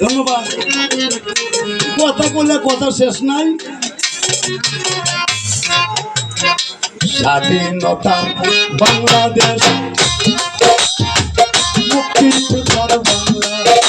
ধন্যবাদ। কথা বললে কথা শেষ নাই। স্বাধীনতা বাংলাদেশ। মুক্তিযোদ্ধার বাংলাদেশ।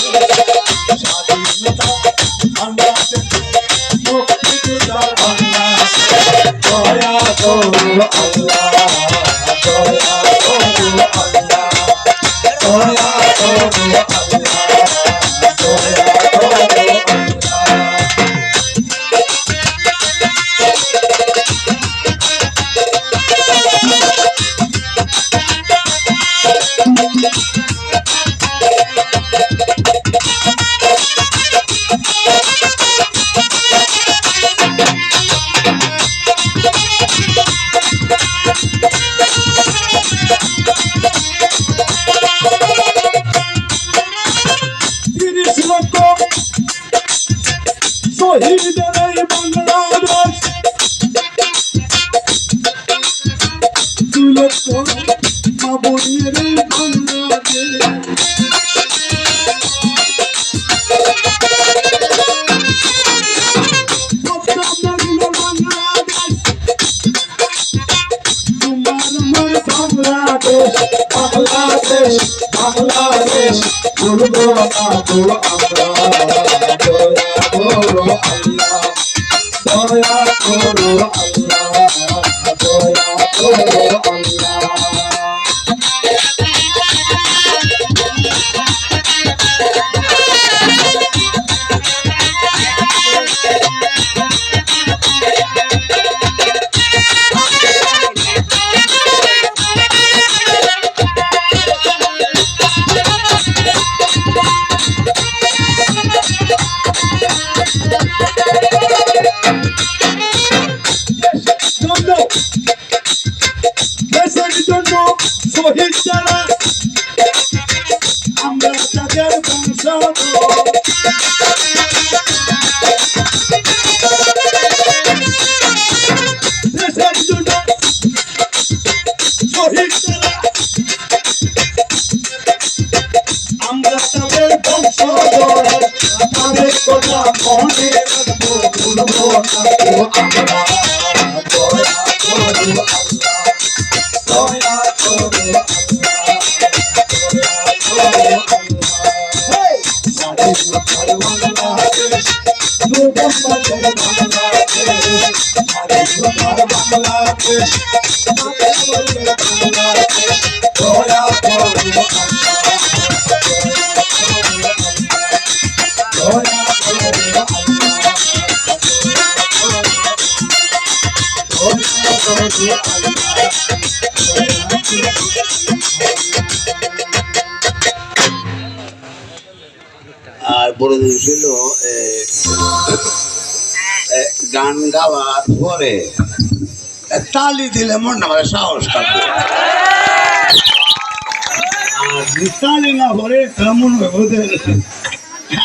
বাংলাদেশ বাংলাদেশ করব না তো আমরা দয়া করো আল্লাহ দয়া করো আল্লাহ দয়া করো আল্লাহ তাদের কথা মনে রাখব ভুলবো না তো আমরা দয়া করো আল্লাহ দয়া করো বাংলাদেশ দয়া করো আর বড়দের ছিল গান গাওয়ার পরে তালি দিলে মন মানে সাহস থাকবে আর মিতালি না কেমন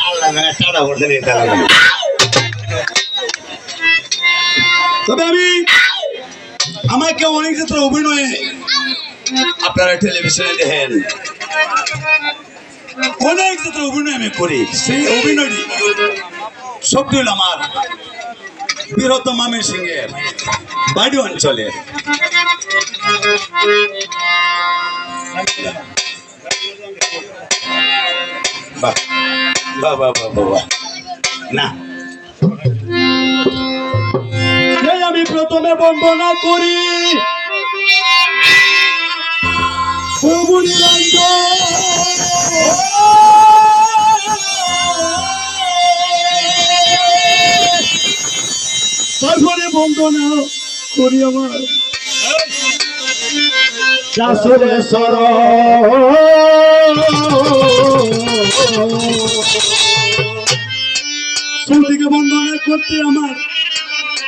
আল্লাহ তবে আমি আমাকে অনেক ক্ষেত্রে অভিনয়ে আপনারা টেলিভিশনে দেখেন। অনেক ক্ষেত্রে অভিনয় আমি করি, সেই অভিনয়টি হলো আমার বৃহত্তম মামের সিংহের বাড়ি অঞ্চলের বাহ বাহ বাহ বাহ। না। আমি প্রথমে বন্দনা করি। তারপরে বন্দনা করি আমার। চাষরে সর বন্দনা করতে আমার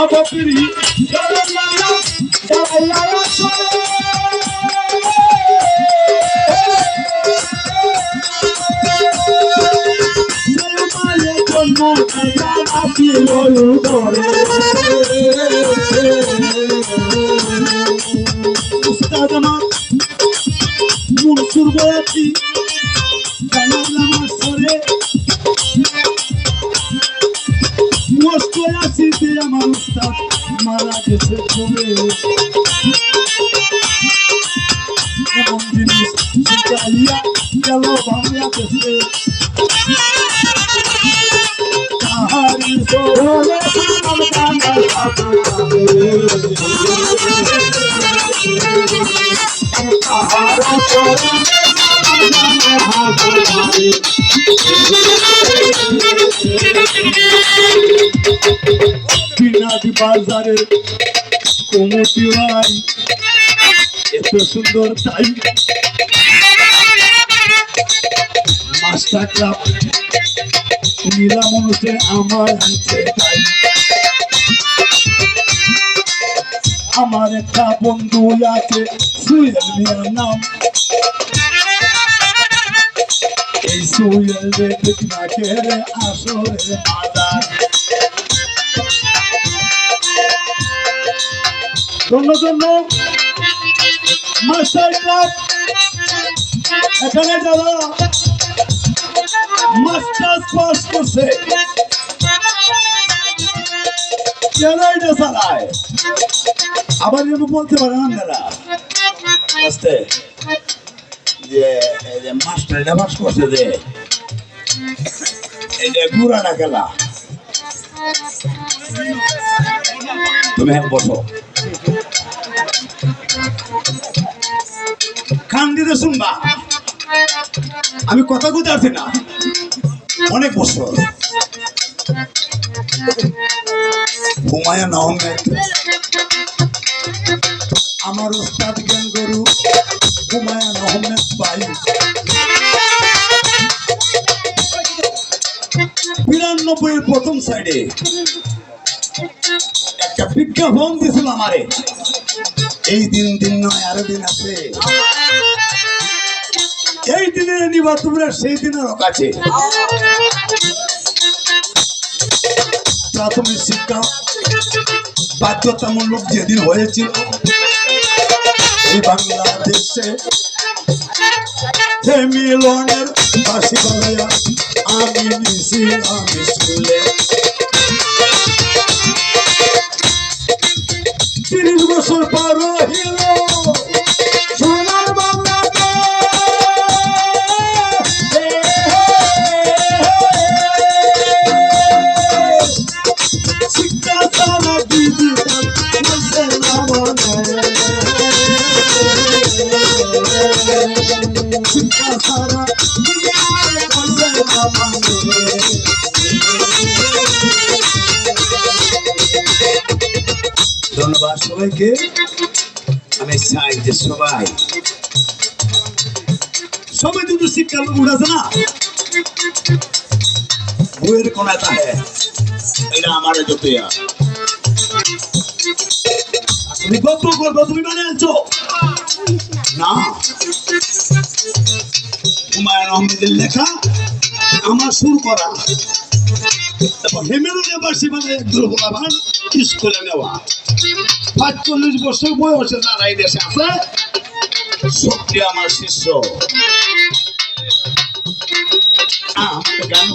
মা বাপিরি উস্তাদ আমার মনসুর বয়াতি মারা গেছে চলে এমন জিনিস শিখাইয়া গেল বাংলা দেশে তাহারি সোলে পিনাকি বাজারে কোমতি ভাই এত সুন্দর তাই মাস্টার ক্লাব নীলা মানুষে আমার হাতে তাই আমার একটা বন্ধু আছে, সুয়েল মিয়ার নাম। এই সুয়েল দেখে আসরে মাদার ধন্য ধন্য মাস্টার ক্লাব এখানে যারা মাস্টার্স পাস করছে, কেন এটা আবার যেন বলতে পারে না আপনারা আস্তে যে মাস্টার এটা পাস করছে যে, এই যে ঘুরাটা খেলা। তুমি হ্যাঁ বসো। দিতে শুনবা। আমি কথা বলতে পারছি না। অনেক বছর। হুমায়ুন আহমেদ আমার উস্তাদ জ্ঞান গরু হুমায়ুন আহমেদ ভাই। বিরানব্বই প্রথম সাইডে একটা বিজ্ঞাপন দিয়েছিল আমারে। এই দিন দিন নয়, আরও দিন আছে। এই দিনের নিবা তোমরা সেই দিনের কাছে প্রাথমিক শিক্ষা, বাধ্যতামূলক যেদিন হয়েছিল, এই বাংলাদেশে মিলনের বাসি বাজায়া আমি মিছিলাম স্কুলে ধন্যবাদ সবাইকে। আমি চাই যে সবাই সবাই কিন্তু শিক্ষা উঠাছে না, বইয়ের কোনায় তাহে, এটা আমার যতইয়া তুমি গল্প করব তুমি মানে আনছো? না? হুমায়ুন আহমেদের লেখা আমার শুরু করা। এবং হেমেরু নেবার সীমানে দুর্বলাভান স্কুলে নেওয়া। পাঁচচল্লিশ বছর বয়সে যারা এই দেশে আছে। সত্যি আমার শিষ্য। আমার গান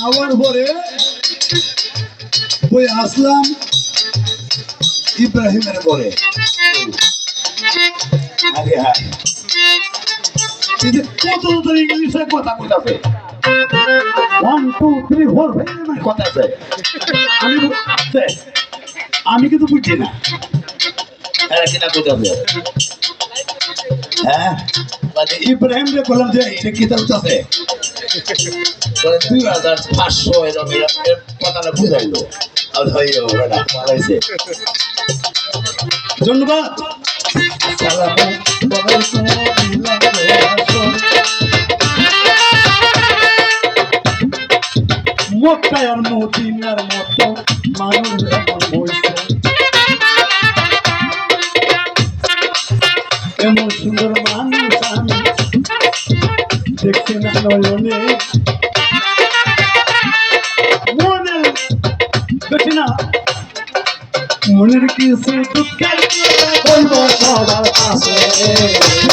আবার পরে ওই আসলাম ইব্রাহিমের পরে আরে হ্যাঁ। কত ইংলিশে কথা কইতাছে? ওয়ান টু থ্রি ফোর কথা আছে। আমি আমি কিন্তু বুঝছি না। এরা কিনা কইতাছে হ্যাঁ? মানে ইব্রাহিম রে বললাম যে এটা কি তার আছে দুই হাজার পাঁচশো এরকম কথাটা বুঝাইলো। আর মারাইছে ধন্যবাদ। আসসালামু মক্কায় আর মদিনার মতো মানুষ হইছে এমন সুন্দর মানুষ আমি দেখছি না নয়নে মনের দেখি না মনের কিছু দুঃখের বলব সবার কাছে।